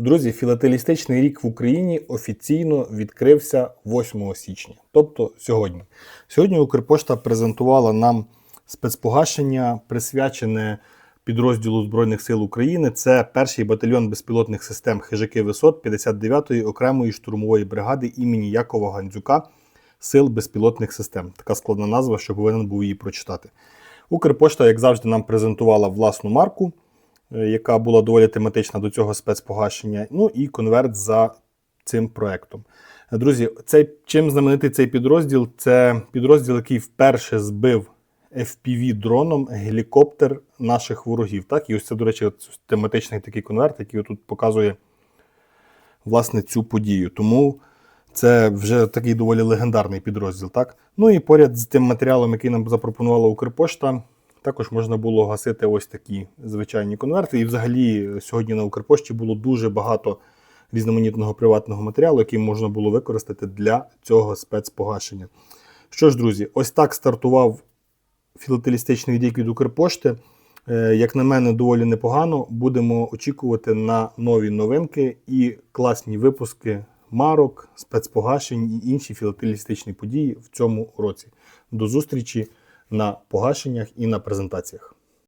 Друзі, філателістичний рік в Україні офіційно відкрився 8 січня, тобто сьогодні. Сьогодні Укрпошта презентувала нам спецпогашення, присвячене підрозділу Збройних сил України. Це перший батальйон безпілотних систем хижаки висот 59-ї окремої штурмової бригади імені Якова Гандзюка Сил безпілотних систем. Така складна назва, що повинен був її прочитати. Укрпошта, як завжди, нам презентувала власну марку, яка була доволі тематична до цього спецпогашення. Ну і конверт за цим проектом. Е, Друзі, цей, чим знаменитий цей підрозділ? Це підрозділ, який вперше збив FPV-дроном гелікоптер наших ворогів. Так? І ось це, до речі, тематичний такий конверт, який тут показує власне цю подію. Тому це вже такий доволі легендарний підрозділ. Так? Ну і поряд з тим матеріалом, який нам запропонувала Укрпошта, також можна було гасити ось такі звичайні конверти. І взагалі сьогодні на Укрпошті було дуже багато різноманітного приватного матеріалу, який можна було використати для цього спецпогашення. Що ж, друзі, ось так стартував філателістичний відділ від Укрпошти. Е, Як на мене, доволі непогано. Будемо очікувати на нові новинки і класні випуски марок, спецпогашень і інші філателістичні події в цьому році. До зустрічі на погашеннях і на презентаціях.